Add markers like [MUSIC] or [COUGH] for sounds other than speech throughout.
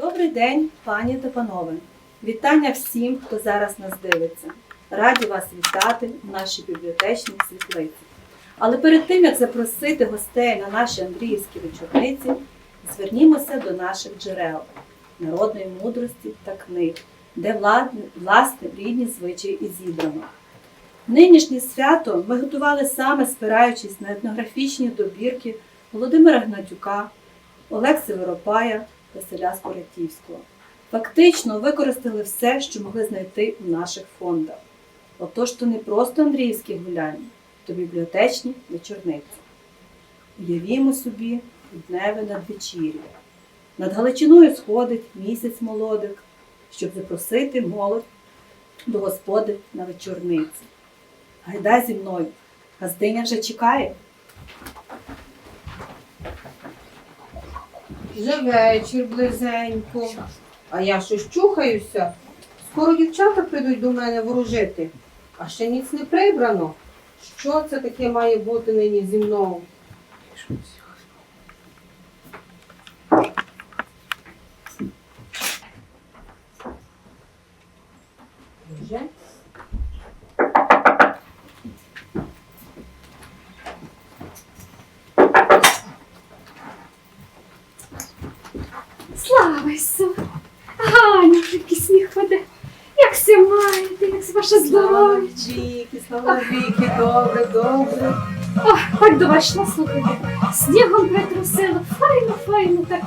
Добрий день, пані та панове. Вітання всім, хто зараз нас дивиться. Раді вас вітати в нашій бібліотечній світлиці. Але перед тим, як запросити гостей на наші Андріївські вечорниці, звернімося до наших джерел, народної мудрості та книг, де власне рідні звичаї і зібрано. Нинішнє свято ми готували саме спираючись на етнографічні добірки Володимира Гнатюка, Олекси Воропая, Василя Скоратівського. Фактично використали все, що могли знайти у наших фондах. Отож, то не просто Андріївські гуляння, то бібліотечні вечорниці. Уявімо собі дневе надвечір'я. Над Галичиною сходить місяць молодик, щоб запросити молодь до господи на вечорниці. Гайда зі мною, газдиня вже чекає. Вже вечір близенько. А я щось чухаюся. Скоро дівчата прийдуть до мене ворожити, а ще ніц не прибрано. Що це таке має бути нині зі мною? Вже? Слава Ісу! Ганя, який сніг паде. Як все маєте, як ваше здоров'я? віки, слава віки, добре, добре. Ох, хоч до вас йшла, слухайте. Снігом притрусило, файно, файно так.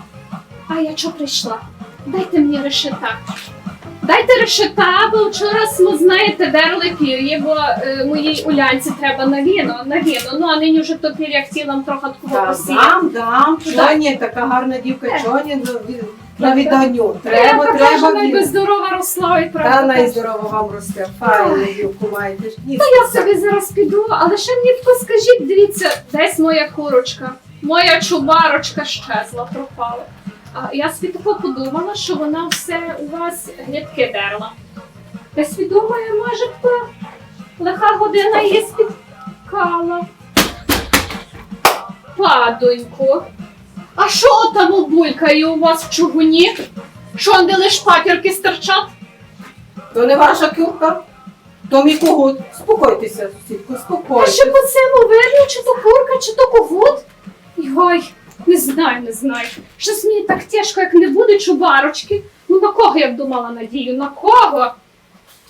А я чого прийшла? Дайте мені решета. Дайте решета, бо вчора ми знаєте, дерли пір'ї, бо е, моїй улянці треба на віно, на віно. Ну а нині вже то пір'я хотіла такого такого Та, посіяти. дам, дам, чоні, така гарна дівка, чоні на, від- на відданню. Треба, я треба. кажу, найби здорова росла і Та найздорова вам росте. Файну дівку маєте. ж. Ні, я собі зараз піду, але ще мені тако скажіть, дивіться, десь моя курочка, моя чубарочка щезла, пропала. Я собі тако подумала, що вона все у вас глядки дерла. Я собі думаю, може б лиха година її спіткала. Падоньку. А що там булькає у вас в чугуні? Що, де лиш папірки стирчать? То не ваша кюрка, то мій когут. Спокойтеся, сусідко, А що по цьому видно, чи то курка, чи то когут? Йой, не знаю, не знаю. Щось мені так тяжко, як не буде чубарочки. Ну на кого я б думала надію? На кого?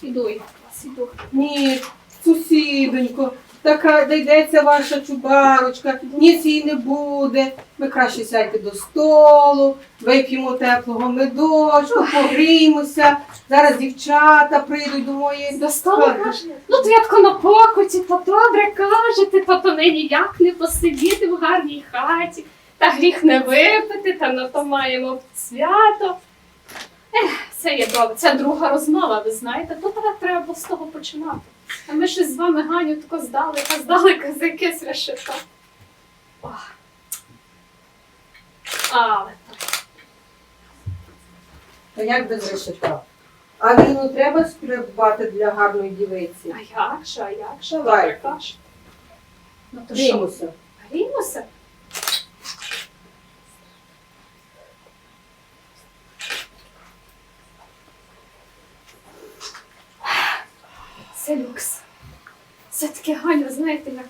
Іду я вас, іду. Ні, сусідонько, така дійдеться ваша чубарочка, ніц їй не буде. Ви краще сядьте до столу, вип'ємо теплого медочку, погріємося. Зараз дівчата прийдуть до моєї До столу каже. Ну тако на покоті, то добре кажете, то то нині як не посидіти в гарній хаті, та гріх не випити, та на то маємо свято. Ех, це є добре. Це друга розмова, ви знаєте. Тут треба- треба було з того починати. А ми щось з вами Ганю тако здалека, здалека за якесь решета. Ох. Але Та як без решета? А віну треба скребати для гарної дівиці. а як же, а як же, кажете. Ну то що, гріємося? Це люкс. Це таке Ганю, знаєте, як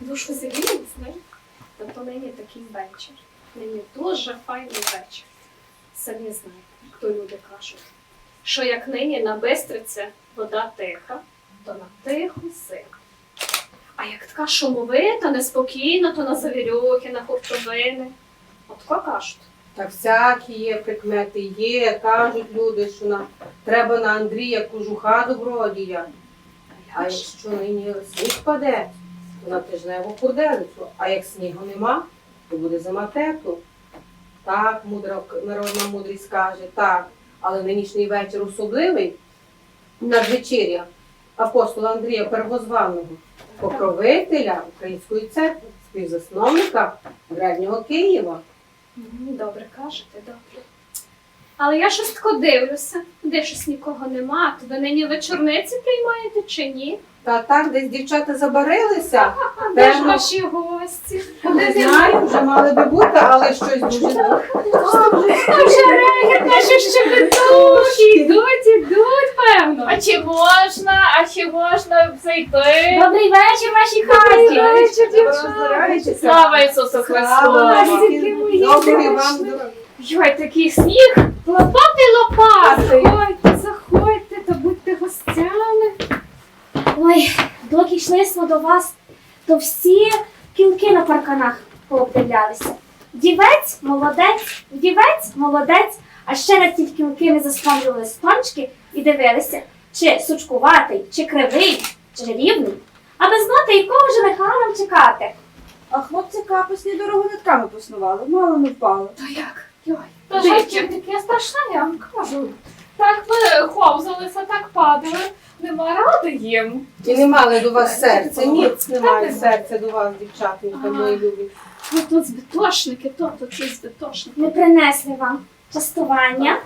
душу зігріє, знаєте? Тобто нині такий вечір. Нині дуже файний вечір. Самі знаєте, як то люди кажуть, що як нині на Бистриці вода тиха, то на тиху сила. А як така шумовита, неспокійна, то на завірюхи, на хуртовини. От ко кажуть. Та всякі є прикмети, є, кажуть люди, що на, треба на Андрія кожуха добродія. А якщо нині сніг паде, то на тижневу курделицю. А як снігу нема, то буде зима тепло. Так, мудра, народна мудрість каже, так. Але нинішній вечір особливий надвечір'я апостола Андрія Первозваного, покровителя Української церкви, співзасновника древнього Києва. Добре кажете, добре. Але я щось дивлюся, де щось нікого нема, то ви нині вечорниці приймаєте чи ні? Та так, десь дівчата забарилися. [LAUGHS] Де ж наші гості? Не знаю, вже мали би бути, але щось дуже. Череги наші щебетушки. Йдуть, йдуть, певно. А чи можна, а чи можна зайти? Добрий вечір, вашій хаті. Слава Ісусу Христу! Добрий вам. Йой, такий сніг. Лопати лопати. Заходьте, заходьте, то будьте гостями. Ой, доки йшли смо до вас, то всі кілки на парканах пообдивлялися. Дівець, молодець, дівець, молодець, а ще на ті кілки не заскамлювали спанчки і дивилися, чи сучкуватий, чи кривий, чи рівний, аби знати, якого жениха нам чекати. А хлопці капусні дорогу нитками поснували, мало не впало. То як? Йой, то життя таке страшне, я вам кажу. Так ви ховзалися, так падали. Нема ради їм. І не мали до вас серця, ніц немає серця до вас, дівчатенька, Ага. мої любі. Ну тут збитошники, то тут ці збитошники. Ми принесли вам частування.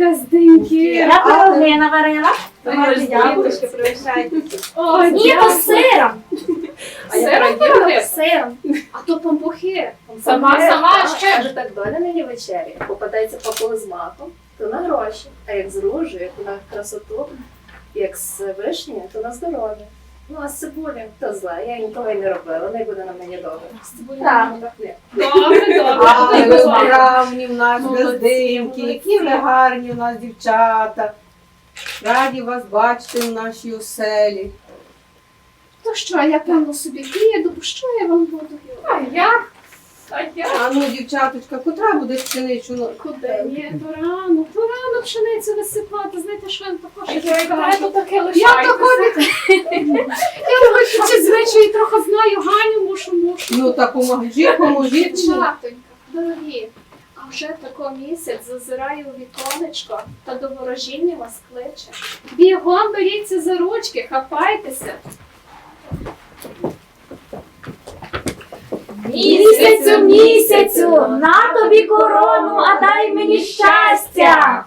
Газденьки. Я пироги наварила. Яблучки. Ні, то з сиром. Сиром пироги? Сиром. А то пампухи. Сама, сама ще. Каже, так доля нині вечері. Попадається папуга з маком, то на гроші, а як з ружею, то на красоту, як з вишні, то на здоров'я. Ну а з цибулі, то зле, я ніколи й не робила, не буде на мені добре. Добре. ви бравні в нас Молодці, які ви гарні в нас дівчата. Раді вас бачити в нашій оселі. То що, я певно собі піду, бо що я вам буду? А я? А я? А ну, дівчаточка, котра буде пшеничу? Куди? Ні, то рано, то рано пшеницю висипати. Знаєте, що я також А я то таке Я лишайтеся. такої [LAUGHS] я хочу ці звичаї трохи знаю, Ганю мушу, мушу. Ну та поможіть, поможіть. Дівчатонька, дорогі, а вже тако місяць зазираю у віконечко та до ворожіння вас кличе. Бігом беріться за ручки, хапайтеся. Місяцю, місяцю, на тобі корону, а дай мені щастя.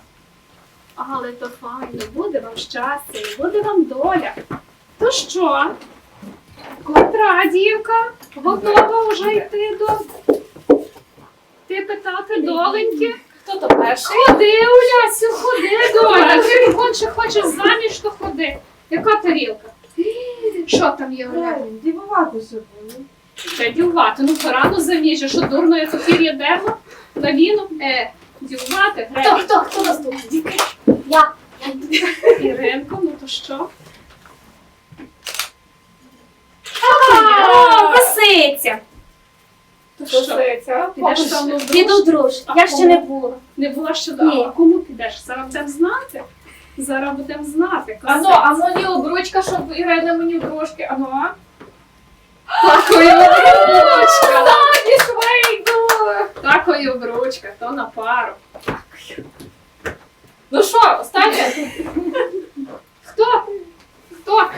Але то файно, буде вам щастя і буде вам доля. То що? Котра дівка готова вже йти до. Ти питати доленьки? Хто то перший? Ходи, Улясю, ходи, доля. Ти конче хочеш заміж, то ходи. Яка тарілка? Що там є, Оля? Дівуватися Ще дівувати. Ну то рано що дурно я цукір'я дерево на віну. Е, дівувати, Хто, гребі. хто, хто нас тут? Я. Іринко, ну то що? О, косиця. То що? Косиця. Підеш зі мною в Піду друж. Я ще не була. Не була ще Ні. А кому підеш? Зараз будемо знати. Зараз будемо знати. Ану, ану, ні обручка, щоб Ірина мені дружки. Ану, а? Такою обручка! Ладі, швейду! Такою обручка, то на пару. Ну що, останнє? Хто? Хто?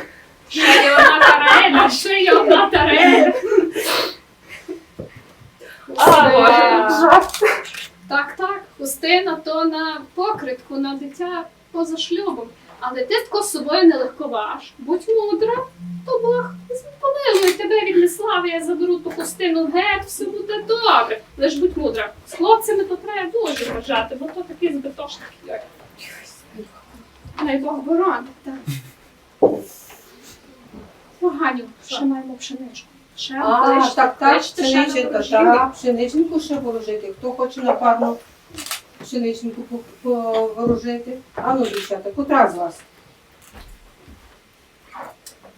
Ще є одна тареля, ще є одна. А, Боже. Так, так, хустина то на покритку, на дитя поза шлюбом. Але ти тако з собою не легковаш. Будь мудра, неслави, я заберу ту хустину геть, все буде добре. Лиш будь мудра. З хлопцями то треба дуже вважати, бо то такі збитошники. Ой. Дай Бог боронить, так. Поганю, ще маємо пшеничку. Ще А, так, так, ще пшениченка, ворожіння. так, пшениченьку ще ворожити. Хто хоче на парну пшениченьку по- поворожити? А ну, дівчата, котра з вас?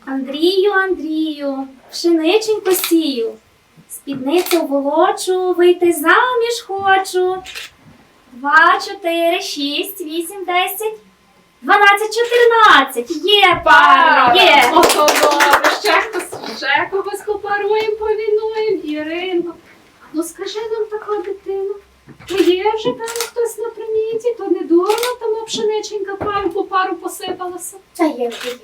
Андрію, Андрію, пшениченьку сію, спідницю волочу, вийти заміж хочу. Два, чотири, шість, вісім, десять, дванадцять, чотирнадцять. Є пара, є. Ото добре, ще хтось, ще когось попаруємо, повінуємо, Іринко. Ну скажи нам така дитина, то є вже певно хтось на приміті, то не дурно там пшениченька пару по пару посипалася. Та є, вже є.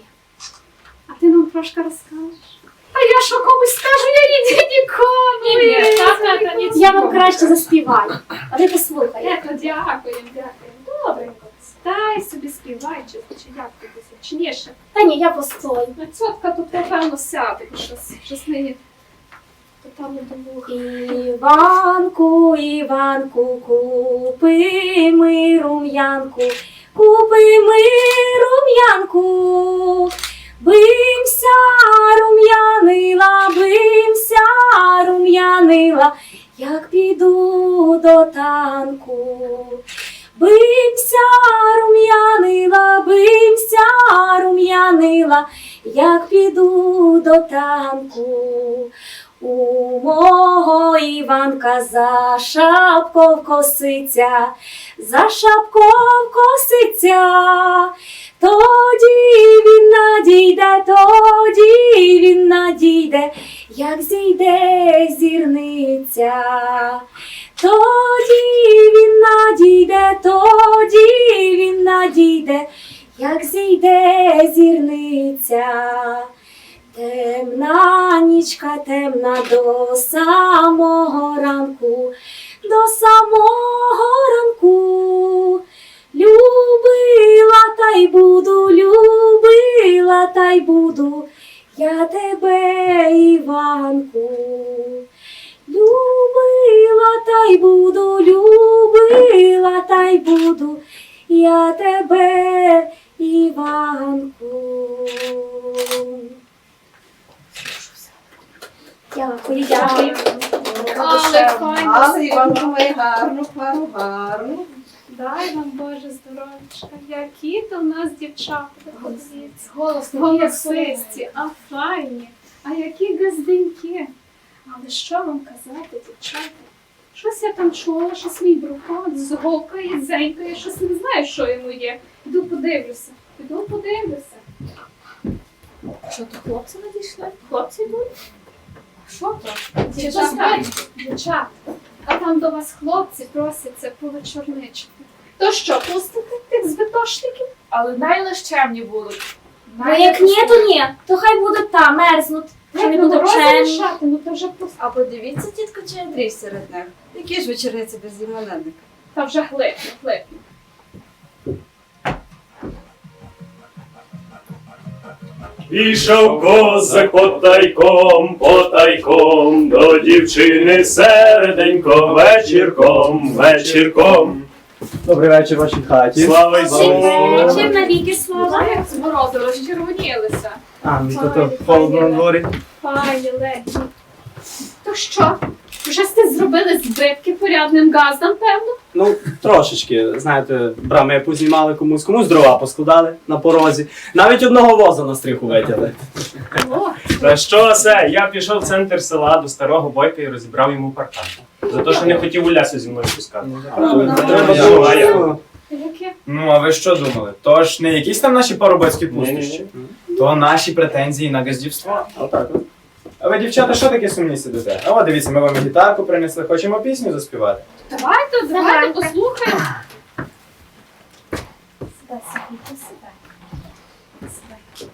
А ти нам трошки розкажеш. А я що комусь скажу, я її нікому. Ні, ні, так, так, так, ні. Я вам краще заспіваю, а ви послухайте. Ето, дякуємо, дякуємо. Добренько. Дай собі співай, чи, чи як ти точніше. Та ні, я постою. Ну, цьотка тут, напевно, сяде, бо щось, щось нині. То там не домух. Іванку, Іванку, купи ми рум'янку, купи ми рум'янку, косиця, за шапков косиця, тоді він надійде, тоді він надійде, як зійде зірниця. Тоді він надійде, тоді він надійде, як зійде зірниця. Темна нічка, темна до самого ранку, до самого ранку. Любила та й буду, любила та й буду, я тебе, Іванку. Любила та й буду, любила та й буду, я тебе, Іванку. Дякую, дякую. Але. Але має гарну пару, гарну. Дай вам Боже здоров'ячка. Які то в нас дівчата. Подивіться. Голосно, Голосисті, а файні, а які газденьки. Але що вам казати, дівчата? Щось я там чула, щось мій брукат зговкає, зенькає, щось не знаю, що йому є. Іду подивлюся. Іду подивлюся. Що то хлопці надійшли? Хлопці йдуть? Що то? Дівчата, дівчата, а там до вас хлопці просяться повечорничати. То що, пустите тих збитошників? Але найлещемні будуть. А як ні, то ні, то хай будуть там, мерзнуть. Що не буде ну то вже просто. А подивіться, тітко чи Андрій серед них. Які ж вечорниці без іменинника? Та вже глипне, глипне. Ішов козак потайком, потайком, до дівчини серденько, вечірком, вечірком. Добрий вечір вашій хаті. Слава Ісусу! чим навіки слава? Як з морозу розчервонілися. А, ну то то холодно на дворі. Пані леді. То що? Вже сте зробили збитки порядним газдам, певно? Ну, трошечки, знаєте, брами познімали комусь, комусь дрова поскладали на порозі. Навіть одного воза на стріху витягли. Та що це? Я пішов в центр села до старого бойка і розібрав йому паркан. За те, що не хотів у лясу зі мною пускати. Треба я- Ну, а ви що думали? То ж не якісь там наші парубецькі пустощі, то наші претензії на газдівство. Отак. от. А ви, дівчата, що таке сумні сидите? А от дивіться, ми вам і гітарку принесли, хочемо пісню заспівати. Давайте, давайте Давайте. послухаємо. Сідай, сідай, сідай. Сідай.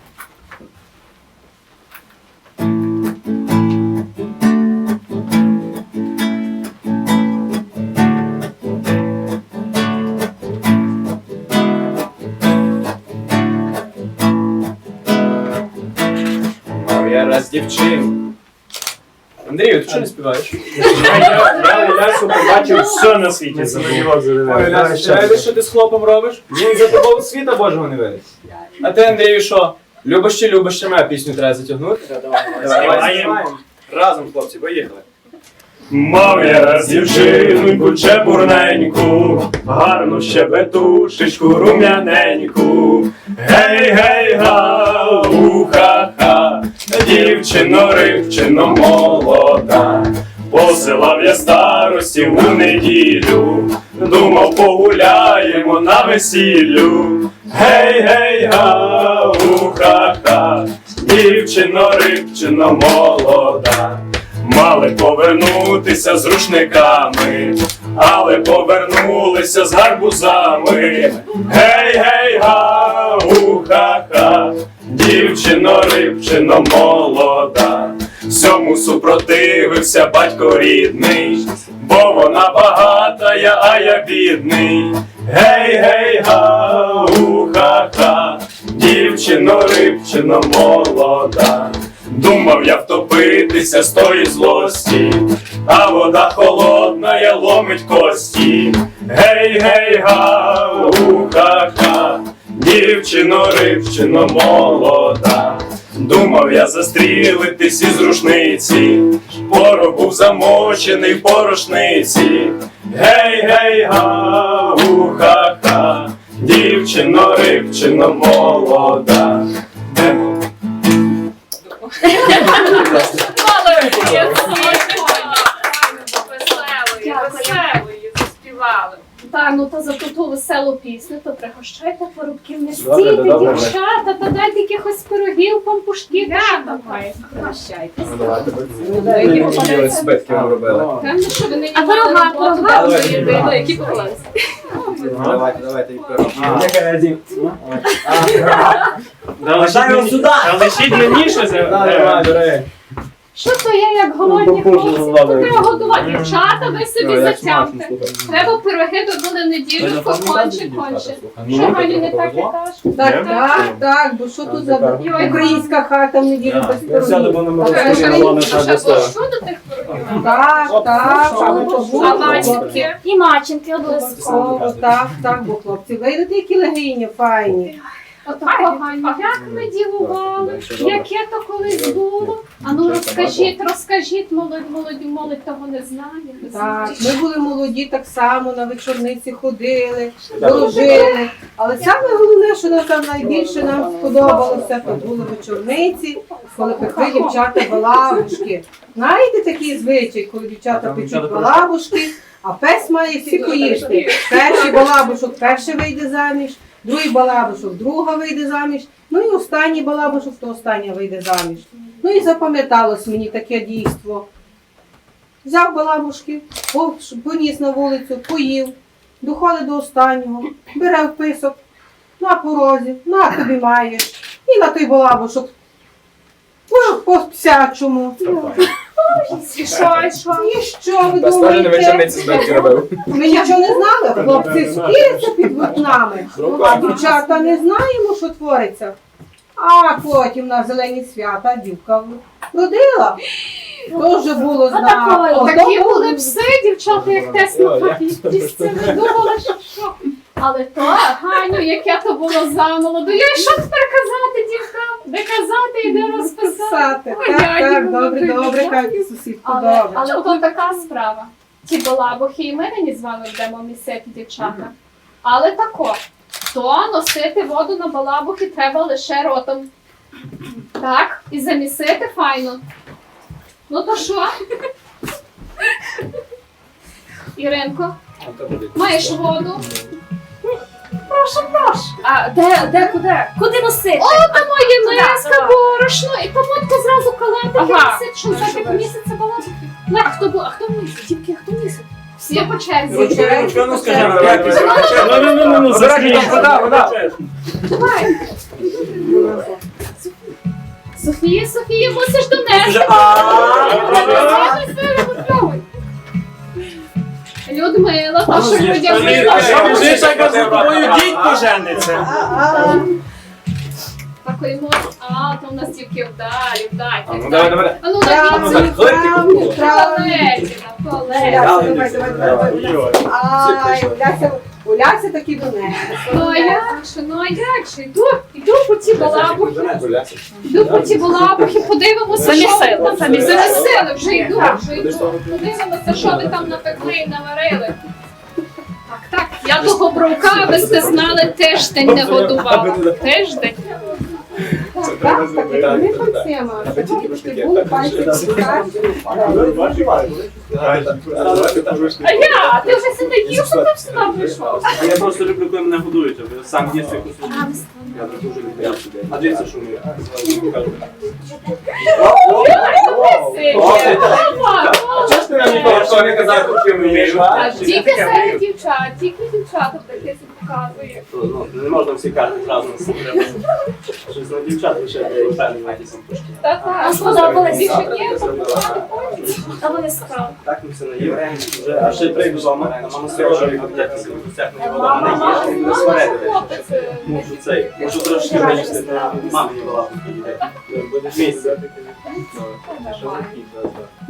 Мав я раз дівчину. Андрію, ти що не співаєш? Я, лясу побачив все на світі. Ой, Ляс, ти видиш, що ти з хлопом робиш? Він за тобою світа Божого не видить. А ти, Андрію, що? Любиш чи любиш, чи мене пісню треба затягнути? Давай. Разом, хлопці, поїхали. Мав я раз дівчинку чепурненьку, гарну щебетушечку рум'яненьку. Гей, гей, га, дівчино рибчино молода. Посилав я старості у неділю, думав, погуляємо на весіллю. Гей, гей, га, уха-ха, дівчино рибчино молода. Мали повернутися з рушниками, але повернулися з гарбузами. Гей, гей, га, дівчино, рибчино молода. Всьому супротивився батько рідний, бо вона багата, я, а я бідний. Гей, гей, га, уха-ха, дівчино, рибчино молода. Думав я втопитися з тої злості, а вода холодна, я ломить кості. Гей, гей, га, уха-ха, дівчино, рибчино молода. Думав я застрілитись із рушниці, порох був замочений в порошниці. Гей, гей, га, уха, ха, дівчино, рибчино молода. Веселої заспівали. Так, ну то за ту веселу пісню, то пригощайте порубків, не стійте, дівчата, та дайте якихось пирогів, пампушків, та там має. Ну які збитки ми робили. Певно, що ви не А пирога, пирога? Давай. єдино, які попалися. Давайте, давайте, і пирог. Да лишіть його мені- сюди. да лишіть мені щось. Е. Що то я як голодні Ну, хлопці, ну, то ладно. треба годувати. Дівчата, ви собі Ну, затямте. Треба пироги до були неділю, конче, конче. Ну, Що ну, не так і повезло? Так, так, так, бо що тут за українська хата в неділю без Я сяду, пирогів? бо не Та можу що, до тих пирогів? Так, так, то А було. І маченки обов'язково. Так, так, бо хлопці, вийдете, які легині, файні. Отако, Ганю, як ми дівували, яке то колись було? А ну розкажіть, розкажіть, молодь, молодь, молодь того не знає. не Так, ми були молоді так само, на вечорниці ходили, дружили. Але саме головне, що нам там найбільше нам сподобалося, то були вечорниці, коли пекли дівчата балабушки. Знаєте такий звичай, коли дівчата печуть балабушки, а пес має всі поїсти. Перший балабушок перший вийде заміж, другий балабушок друга вийде заміж, ну і останній балабушок, то остання вийде заміж. Ну і запам'яталось мені таке дійство. Взяв балабушки, поніс на вулицю, поїв, доходить до останнього, бере вписок на порозі, на тобі маєш, і на той балабушок. По, по псячому. І що, і що? І що ви Та думаєте? вечорниці збитки робив. Ми нічого не знали, хлопці скіряться під вікнами, а дівчата не знаємо, що твориться. А потім на зелені свята дівка родила. То вже було. Отакої. Такі були пси, дівчата, як тесно пісці. Ви думали, що що? Але то, Ганю, яке то було замолоду. Я й що тепер казати дівкам? Де казати і де розписати? Ой, Так, так, добре, добре, хай сусідку, Але, добре. але ото така справа. Ті балабухи і ми нині з вами будемо місити, дівчата. Але тако, то носити воду на балабухи треба лише ротом. Так, і замісити файно. Ну то що? [LAUGHS] Іринко, маєш воду? Прошу, прошу. А де, де, куди? Куди носити? О, там моє миска, борошно, і тамотка зразу калатики Ага. місить, що за так місяця балабухи. Лек, хто бу- а хто місить? Тільки хто місить? Всі по черзі. Ручкою скажемо, Давай, як давай. Ну, ну, ну, ну, ну, Забирайте там вода, вода. Давай. Софія, Софія, мусиш донести. Вже- Що яка з тобою дідь пожениться. Такої. А, то у нас тільки вдалі, вдалі. А, ну давай, давай. А ну Правильно, навіть правильно, правильно. палеті. Давай, давай, давай, давай. Ай, Уляся, Уляся такі до неї. Ну а як же, ну а як же? Йду, йду по ті балабухи, йду по ті балабухи, подивимося, Самі що ви там самі сили. Вже йду, вже йду. Подивимося, що ви там напекли і наварили. Так, так, я того бровка, ви знали, тиждень не годувала. Тиждень. Так, так, не пальцями, а щоб були пальці старші. А я, ти вже сюди їв, що ти сюди прийшов? А я просто люблю, коли мене годують, а ви сам їсти кусок. Я дуже люблю. А дивіться, що ми. Чого ж ти нам ніколи не казав, куди ми їжджемо? Тільки серед дівчат, тільки дівчата таке показує. Ну, не можна всі карти зразу треба. Щось на дівчат лише впевнюватися трошки. Та-та, А сподобалось? більше ні, Обов'язково. Так ми все наїв. Вже, а ще прийду вдома, а мама сказала, що їх гостях не вода, а не їсти, не сварити. Мушу цей, мушу трошки вилізти на мамі була Буде місце.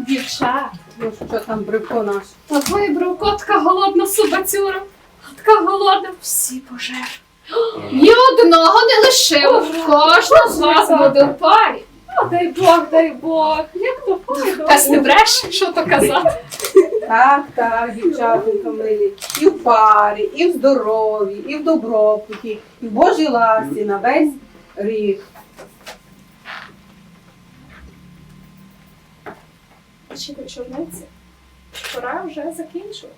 Дівчат, Ну що там бревко наш? та твоя бровко така голодна собацюра. Така голодна, всі пожер. Ні одного не лишив. Кожна з вас буде в парі. О, дай Бог, дай Бог. Як то файно. Тась не бреш, що то казати. Так, так, дівчатонька милі. І в парі, і в здоров'ї, і в добробуті, і в Божій ласі на весь рік. Чи вечорниці? Пора вже закінчувати.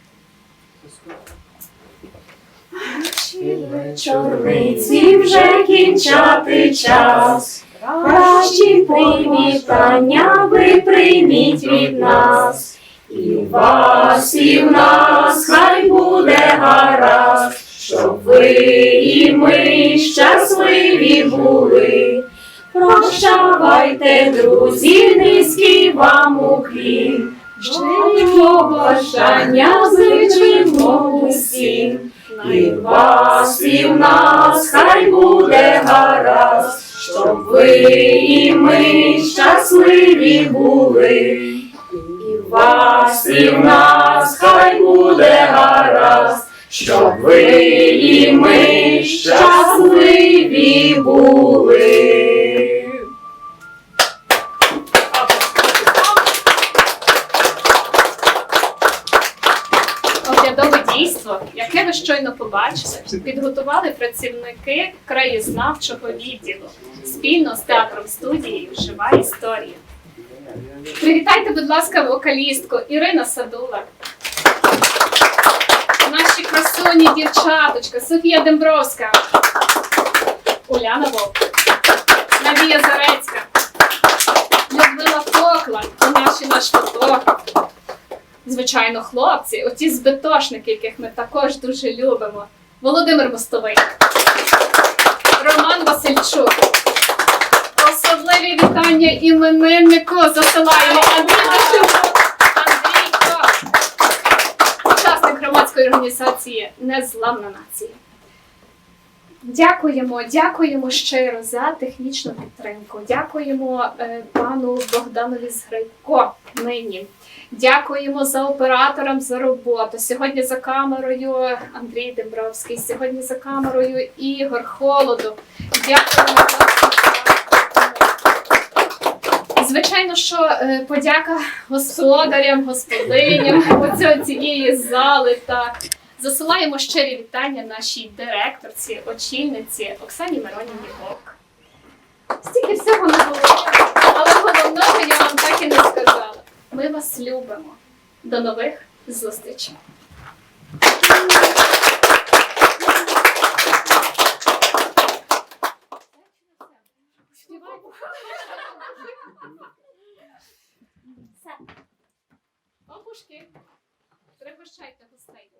Чорниці вже кінчати час. Кращі привітання ви прийміть від нас. І в вас, і в нас хай буде гаразд, щоб ви і ми щасливі були. Прощавайте, друзі, низький вам уклін. Щирого бажання зичимо усім. І вас, і в нас хай буде гаразд, щоб ви і ми щасливі були. І вас, і в нас хай буде гаразд, щоб ви і ми щасливі були. Щойно побачили, підготували працівники краєзнавчого відділу спільно з театром студією Жива історія. Привітайте, будь ласка, вокалістку Ірина Садула. Наші красуні дівчаточка Софія Дембровська, Уляна Вовк, Надія Зарецька, Людмила Поклад, і наші наш фотограф. Звичайно, хлопці, оті збитошники, яких ми також дуже любимо. Володимир Мостовий, Роман Васильчук. Особливі вітання імениннику засилаємо Ващук. Андрійко, учасник громадської організації Незламна нація. Дякуємо, дякуємо щиро за технічну підтримку. Дякуємо е, пану Богданові Зграйко нині. Дякуємо за операторам за роботу. Сьогодні за камерою Андрій Дембровський, сьогодні за камерою Ігор Холодов. Дякуємо Звичайно, що е, подяка господарям, господиням цієї зали та засилаємо щирі вітання нашій директорці, очільниці Оксані Миронівні Вовк. Стільки всього не було, але головного я вам так і не сказала. Ми вас любимо. До нових зустрічей. Бабушки, пригощайте гостей.